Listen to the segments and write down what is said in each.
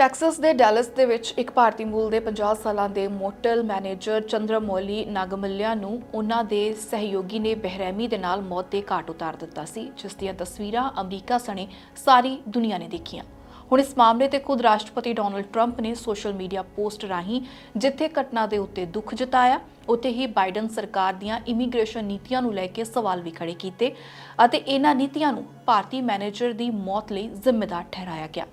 Texas ਦੇ ਡੈਲਸ ਦੇ ਵਿੱਚ ਇੱਕ ਭਾਰਤੀ ਮੂਲ ਦੇ 50 ਸਾਲਾਂ ਦੇ ਮੋਟਲ ਮੈਨੇਜਰ ਚੰਦਰਮੌਲੀ ਨਾਗਮੱਲਿਆ ਨੂੰ ਉਹਨਾਂ ਦੇ ਸਹਿਯੋਗੀ ਨੇ ਬਹਿਰਮੀ ਦੇ ਨਾਲ ਮੌਤ ਦੇ ਘਾਟ ਉਤਾਰ ਦਿੱਤਾ ਸੀ, ਜਿਸ ਦੀਆਂ ਤਸਵੀਰਾਂ ਅਮਰੀਕਾ ਸਣੇ ਸਾਰੀ ਦੁਨੀਆ ਨੇ ਦੇਖੀਆਂ। ਹੁਣ ਇਸ ਮਾਮਲੇ ਤੇ ਖੁਦ ਰਾਸ਼ਟਰਪਤੀ ਡੋਨਲਡ ਟਰੰਪ ਨੇ ਸੋਸ਼ਲ ਮੀਡੀਆ ਪੋਸਟ ਰਾਹੀਂ ਜਿੱਥੇ ਘਟਨਾ ਦੇ ਉੱਤੇ ਦੁੱਖ ਜਤਾਇਆ, ਉੱਥੇ ਹੀ ਬਾਈਡਨ ਸਰਕਾਰ ਦੀਆਂ ਇਮੀਗ੍ਰੇਸ਼ਨ ਨੀਤੀਆਂ ਨੂੰ ਲੈ ਕੇ ਸਵਾਲ ਵੀ ਖੜੇ ਕੀਤੇ ਅਤੇ ਇਹਨਾਂ ਨੀਤੀਆਂ ਨੂੰ ਭਾਰਤੀ ਮੈਨੇਜਰ ਦੀ ਮੌਤ ਲਈ ਜ਼ਿੰਮੇਦਾਰ ਠਹਿਰਾਇਆ ਗਿਆ।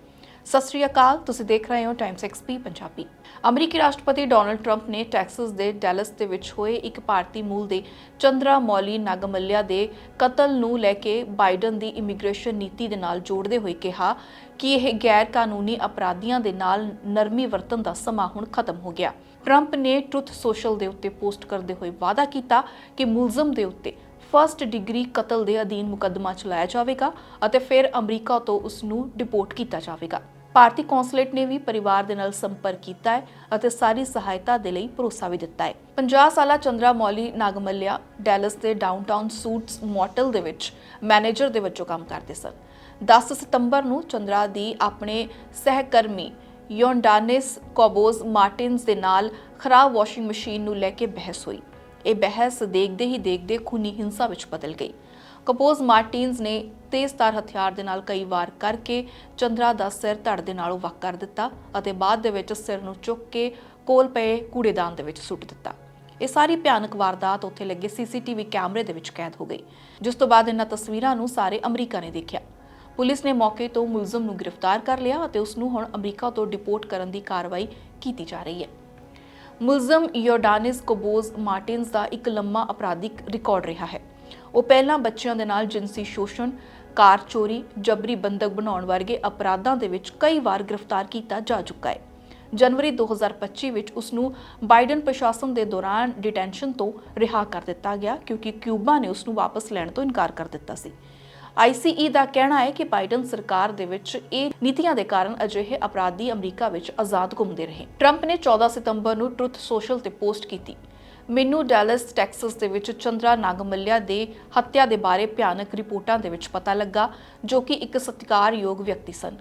ਸਤਿ ਸ਼੍ਰੀ ਅਕਾਲ, ਤੁਸੀਂ ਦੇਖ ਰਹੇ ਹੋ ਟਾਈਮਸ ਐਕਸਪੀ ਪੰਜਾਬੀ। ਅਮਰੀਕੀ ਰਾਸ਼ਟਰਪਤੀ ਡੋਨਲਡ ਟਰੰਪ ਨੇ ਟੈਕਸਸ ਦੇ ਡੈਲਸ ਦੇ ਵਿੱਚ ਹੋਏ ਇੱਕ ਭਾਰਤੀ ਮੂਲ ਦੇ ਚੰਦਰਾ ਮੌਲੀ ਨਾਗਮੱਲਿਆ ਦੇ ਕਤਲ ਨੂੰ ਲੈ ਕੇ ਬਾਈਡਨ ਦੀ ਇਮੀਗ੍ਰੇਸ਼ਨ ਨੀਤੀ ਦੇ ਨਾਲ ਜੋੜਦੇ ਹੋਏ ਕਿਹਾ ਕਿ ਇਹ ਗੈਰ ਕਾਨੂੰਨੀ ਅਪਰਾਧੀਆਂ ਦੇ ਨਾਲ ਨਰਮੀ ਵਰਤਨ ਦਾ ਸਮਾਂ ਹੁਣ ਖਤਮ ਹੋ ਗਿਆ। ਟਰੰਪ ਨੇ ਟਰੁੱਥ ਸੋਸ਼ਲ ਦੇ ਉੱਤੇ ਪੋਸਟ ਕਰਦੇ ਹੋਏ ਵਾਅਦਾ ਕੀਤਾ ਕਿ ਮੁਲਜ਼ਮ ਦੇ ਉੱਤੇ ਫਰਸਟ ਡਿਗਰੀ ਕਤਲ ਦੇ ਅਧੀਨ ਮੁਕੱਦਮਾ ਚਲਾਇਆ ਜਾਵੇਗਾ ਅਤੇ ਫਿਰ ਅਮਰੀਕਾ ਤੋਂ ਉਸ ਨੂੰ ਡਿਪੋਰਟ ਕੀਤਾ ਜਾਵੇਗਾ। ਭਾਰਤੀ ਕੌਂਸੂਲੇਟ ਨੇ ਵੀ ਪਰਿਵਾਰ ਦੇ ਨਾਲ ਸੰਪਰਕ ਕੀਤਾ ਹੈ ਅਤੇ ਸਾਰੀ ਸਹਾਇਤਾ ਦੇ ਲਈ ਭਰੋਸਾ ਵੀ ਦਿੱਤਾ ਹੈ। 50 ਸਾਲਾ ਚੰਦਰਾ ਮੌਲੀ ਨਾਗਮੱਲਿਆ ਡੈਲਸ ਦੇ ਡਾਊਨਟਾਊਨ ਸੂਟਸ ਮੋਟਲ ਦੇ ਵਿੱਚ ਮੈਨੇਜਰ ਦੇ ਵਜੋਂ ਕੰਮ ਕਰਦੇ ਸਨ। 10 ਸਤੰਬਰ ਨੂੰ ਚੰਦਰਾ ਦੀ ਆਪਣੇ ਸਹਿਕਰਮੀ ਯੋਨਡਾਨਿਸ ਕੋਬੋਜ਼ ਮਾਰਟਿਨਸ ਦੇ ਨਾਲ ਖਰਾਬ ਵਾਸ਼ਿੰਗ ਮਸ਼ੀਨ ਨੂੰ ਲੈ ਕੇ ਬਹਿਸ ਹੋਈ। ਇਹ ਬਹਿਸ ਦੇਖਦੇ ਹੀ ਦੇਖਦੇ ਖੂਨੀ ਹਿੰਸਾ ਵਿੱਚ ਬਦਲ ਗਈ। ਕਪੋਜ਼ ਮਾਰਟਿਨਸ ਨੇ ਤੇਜ਼ਧਾਰ ਹਥਿਆਰ ਦੇ ਨਾਲ ਕਈ ਵਾਰ ਕਰਕੇ ਚੰਦਰਾ ਦਾ ਸਿਰ ਧੜ ਦੇ ਨਾਲੋਂ ਵੱਖ ਕਰ ਦਿੱਤਾ ਅਤੇ ਬਾਅਦ ਦੇ ਵਿੱਚ ਸਿਰ ਨੂੰ ਚੁੱਕ ਕੇ ਕੋਲ ਪਏ ਕੂੜੇਦਾਨ ਦੇ ਵਿੱਚ ਸੁੱਟ ਦਿੱਤਾ। ਇਹ ਸਾਰੀ ਭਿਆਨਕ ਵਾਰਦਾਤ ਉੱਥੇ ਲੱਗੇ ਸੀਸੀਟੀਵੀ ਕੈਮਰੇ ਦੇ ਵਿੱਚ ਕੈਦ ਹੋ ਗਈ, ਜਿਸ ਤੋਂ ਬਾਅਦ ਇਹਨਾਂ ਤਸਵੀਰਾਂ ਨੂੰ ਸਾਰੇ ਅਮਰੀਕਾ ਨੇ ਦੇਖਿਆ। ਪੁਲਿਸ ਨੇ ਮੌਕੇ ਤੋਂ ਮੁਲਜ਼ਮ ਨੂੰ ਗ੍ਰਿਫਤਾਰ ਕਰ ਲਿਆ ਅਤੇ ਉਸ ਨੂੰ ਹੁਣ ਅਮਰੀਕਾ ਤੋਂ ਡਿਪੋਰਟ ਕਰਨ ਦੀ ਕਾਰਵਾਈ ਕੀਤੀ ਜਾ ਰਹੀ ਹੈ। ਮੁਲਜ਼ਮ ਯੋਰਡਾਨਿਸ ਕੋਬੋਜ਼ ਮਾਰਟਿਨਸ ਦਾ ਇੱਕ ਲੰਮਾ ਅਪਰਾਧਿਕ ਰਿਕਾਰਡ ਰਿਹਾ ਹੈ। ਉਹ ਪਹਿਲਾਂ ਬੱਚਿਆਂ ਦੇ ਨਾਲ ਜਿੰਸੀ ਸ਼ੋਸ਼ਣ, ਕਾਰ ਚੋਰੀ, ਜਬਰੀ ਬੰਦਕ ਬਣਾਉਣ ਵਰਗੇ ਅਪਰਾਧਾਂ ਦੇ ਵਿੱਚ ਕਈ ਵਾਰ ਗ੍ਰਿਫਤਾਰ ਕੀਤਾ ਜਾ ਚੁੱਕਾ ਹੈ। ਜਨਵਰੀ 2025 ਵਿੱਚ ਉਸ ਨੂੰ ਬਾਈਡਨ ਪ੍ਰਸ਼ਾਸਨ ਦੇ ਦੌਰਾਨ ਡਿਟੈਂਸ਼ਨ ਤੋਂ ਰਿਹਾ ਕਰ ਦਿੱਤਾ ਗਿਆ ਕਿਉਂਕਿ ਕਿਊਬਾ ਨੇ ਉਸ ਨੂੰ ਵਾਪਸ ਲੈਣ ਤੋਂ ਇਨਕਾਰ ਕਰ ਦਿੱਤਾ ਸੀ। ICE ਦਾ ਕਹਿਣਾ ਹੈ ਕਿ ਬਾਈਡਨ ਸਰਕਾਰ ਦੇ ਵਿੱਚ ਇਹ ਨੀਤੀਆਂ ਦੇ ਕਾਰਨ ਅਜਿਹੇ ਅਪਰਾਧੀ ਅਮਰੀਕਾ ਵਿੱਚ ਆਜ਼ਾਦ ਘੁੰਮਦੇ ਰਹੇ। ਟਰੰਪ ਨੇ 14 ਸਤੰਬਰ ਨੂੰ ਟਰੁੱਥ ਸੋਸ਼ਲ ਤੇ ਪੋਸਟ ਕੀਤੀ। ਮੈਨੂੰ ਡੈਲਸ, ਟੈਕਸਸ ਦੇ ਵਿੱਚ ਚੰਦਰਾ ਨਾਗਮੱਲਿਆ ਦੇ ਹੱਤਿਆ ਦੇ ਬਾਰੇ ਭਿਆਨਕ ਰਿਪੋਰਟਾਂ ਦੇ ਵਿੱਚ ਪਤਾ ਲੱਗਾ, ਜੋ ਕਿ ਇੱਕ ਸਤਿਕਾਰਯੋਗ ਵਿਅਕਤੀ ਸਨ।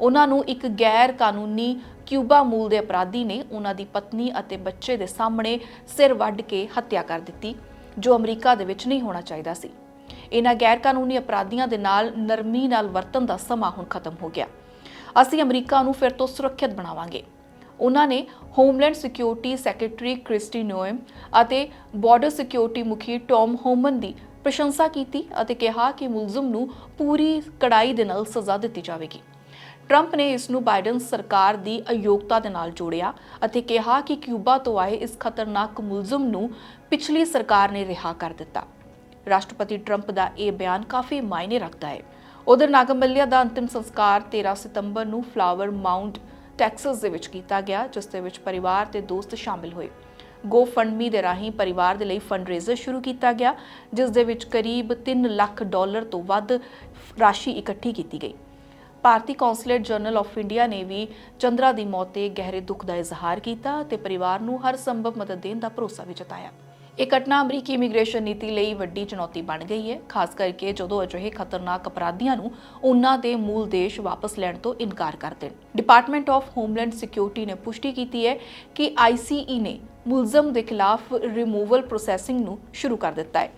ਉਹਨਾਂ ਨੂੰ ਇੱਕ ਗੈਰ ਕਾਨੂੰਨੀ ਕਿਊਬਾ ਮੂਲ ਦੇ ਅਪਰਾਧੀ ਨੇ ਉਹਨਾਂ ਦੀ ਪਤਨੀ ਅਤੇ ਬੱਚੇ ਦੇ ਸਾਹਮਣੇ ਸਿਰ ਵੱਢ ਕੇ ਹੱਤਿਆ ਕਰ ਦਿੱਤੀ, ਜੋ ਅਮਰੀਕਾ ਦੇ ਵਿੱਚ ਨਹੀਂ ਹੋਣਾ ਚਾਹੀਦਾ ਸੀ। ਇਹਨਾਂ ਗੈਰ ਕਾਨੂੰਨੀ ਅਪਰਾਧੀਆਂ ਦੇ ਨਾਲ ਨਰਮੀ ਨਾਲ ਵਰਤਨ ਦਾ ਸਮਾਂ ਹੁਣ ਖਤਮ ਹੋ ਗਿਆ। ਅਸੀਂ ਅਮਰੀਕਾ ਨੂੰ ਫਿਰ ਤੋਂ ਸੁਰੱਖਿਅਤ ਬਣਾਵਾਂਗੇ। ਉਹਨਾਂ ਨੇ homeland security secretary Kristi Noem ਅਤੇ ਬਾਰਡਰ ਸਿਕਿਉਰਿਟੀ ਮੁਖੀ ਟੌਮ ਹੋਮਨ ਦੀ ਪ੍ਰਸ਼ੰਸਾ ਕੀਤੀ ਅਤੇ ਕਿਹਾ ਕਿ ਮੁਲਜ਼ਮ ਨੂੰ ਪੂਰੀ ਕੜਾਈ ਦੇ ਨਾਲ ਸਜ਼ਾ ਦਿੱਤੀ ਜਾਵੇਗੀ। ਟਰੰਪ ਨੇ ਇਸ ਨੂੰ ਬਾਈਡਨ ਸਰਕਾਰ ਦੀ ਅਯੋਗਤਾ ਦੇ ਨਾਲ ਜੋੜਿਆ ਅਤੇ ਕਿਹਾ ਕਿ ਕਿਊਬਾ ਤੋਂ ਆਏ ਇਸ ਖਤਰਨਾਕ ਮੁਲਜ਼ਮ ਨੂੰ ਪਿਛਲੀ ਸਰਕਾਰ ਨੇ ਰਿਹਾ ਕਰ ਦਿੱਤਾ। ਰਾਸ਼ਟਰਪਤੀ ਟਰੰਪ ਦਾ ਇਹ ਬਿਆਨ ਕਾਫੀ ਮਾਇਨੇ ਰੱਖਦਾ ਹੈ। ਉਧਰ ਨਾਗਮੱਲਿਆ ਦਾ ਅੰਤਿਮ ਸੰਸਕਾਰ 13 ਸਤੰਬਰ ਨੂੰ ਫਲਾਵਰ ਮਾਉਂਟ ਟੈਕਸਸ ਦੇ ਵਿੱਚ ਕੀਤਾ ਗਿਆ, ਜਿਸ ਦੇ ਵਿੱਚ ਪਰਿਵਾਰ ਤੇ ਦੋਸਤ ਸ਼ਾਮਿਲ ਹੋਏ। ਗੋ ਫੰਡਮੀ ਦੇ ਰਾਹੀਂ ਪਰਿਵਾਰ ਦੇ ਲਈ ਫੰਡਰੇਜ਼ਰ ਸ਼ੁਰੂ ਕੀਤਾ ਗਿਆ, ਜਿਸ ਦੇ ਵਿੱਚ ਕਰੀਬ 3 ਲੱਖ ਡਾਲਰ ਤੋਂ ਵੱਧ ਰਾਸ਼ੀ ਇਕੱਠੀ ਕੀਤੀ ਗਈ। ਭਾਰਤੀ ਕੌਂਸੂਲੇਟ ਜਨਰਲ ਆਫ ਇੰਡੀਆ ਨੇ ਵੀ ਚੰਦਰਾ ਦੀ ਮੌਤ ਤੇ ਗਹਿਰੇ ਦੁੱਖ ਦਾ ਇਜ਼ਹਾਰ ਕੀਤਾ ਤੇ ਪਰਿਵਾਰ ਨੂੰ ਹਰ ਸੰਭਵ ਮਦਦ ਦੇਣ ਦਾ ਭਰੋਸਾ ਵੀ ਜਤਾਇਆ। ਇਹ ਘਟਨਾ ਅਮਰੀਕੀ ਇਮੀਗ੍ਰੇਸ਼ਨ ਨੀਤੀ ਲਈ ਵੱਡੀ ਚੁਣੌਤੀ ਬਣ ਗਈ ਹੈ, ਖਾਸ ਕਰਕੇ ਜਦੋਂ ਅਜਿਹੇ ਖਤਰਨਾਕ ਅਪਰਾਧੀਆਂ ਨੂੰ ਉਹਨਾਂ ਦੇ ਮੂਲ ਦੇਸ਼ ਵਾਪਸ ਲੈਣ ਤੋਂ ਇਨਕਾਰ ਕਰ ਦੇਣ। ਡਿਪਾਰਟਮੈਂਟ ਆਫ ਹੋਮਲੈਂਡ ਸਿਕਿਉਰਿਟੀ ਨੇ ਪੁਸ਼ਟੀ ਕੀਤੀ ਹੈ ਕਿ ICE ਨੇ ਮੁਲਜ਼ਮ ਦੇ ਖਿਲਾਫ ਰਿਮੂਵਲ ਪ੍ਰੋਸੈਸਿੰਗ ਨੂੰ ਸ਼ੁਰੂ ਕਰ ਦਿੱਤਾ ਹੈ।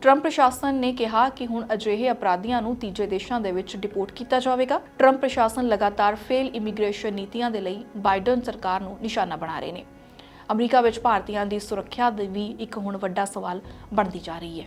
ਟਰੰਪ ਪ੍ਰਸ਼ਾਸਨ ਨੇ ਕਿਹਾ ਕਿ ਹੁਣ ਅਜਿਹੇ ਅਪਰਾਧੀਆਂ ਨੂੰ ਤੀਜੇ ਦੇਸ਼ਾਂ ਦੇ ਵਿੱਚ ਡਿਪੋਰਟ ਕੀਤਾ ਜਾਵੇਗਾ। ਟਰੰਪ ਪ੍ਰਸ਼ਾਸਨ ਲਗਾਤਾਰ ਫੇਲ ਇਮੀਗ੍ਰੇਸ਼ਨ ਨੀਤੀਆਂ ਦੇ ਲਈ ਬਾਈਡਨ ਸਰਕਾਰ ਨੂੰ ਨਿਸ਼ਾਨਾ ਬਣਾ ਰਹੇ ਨੇ। ਅਮਰੀਕਾ ਵਿੱਚ ਭਾਰਤੀਆਂ ਦੀ ਸੁਰੱਖਿਆ ਦੇ ਵੀ ਇੱਕ ਹੁਣ ਵੱਡਾ ਸਵਾਲ ਬਣਦੀ ਜਾ ਰਹੀ ਹੈ।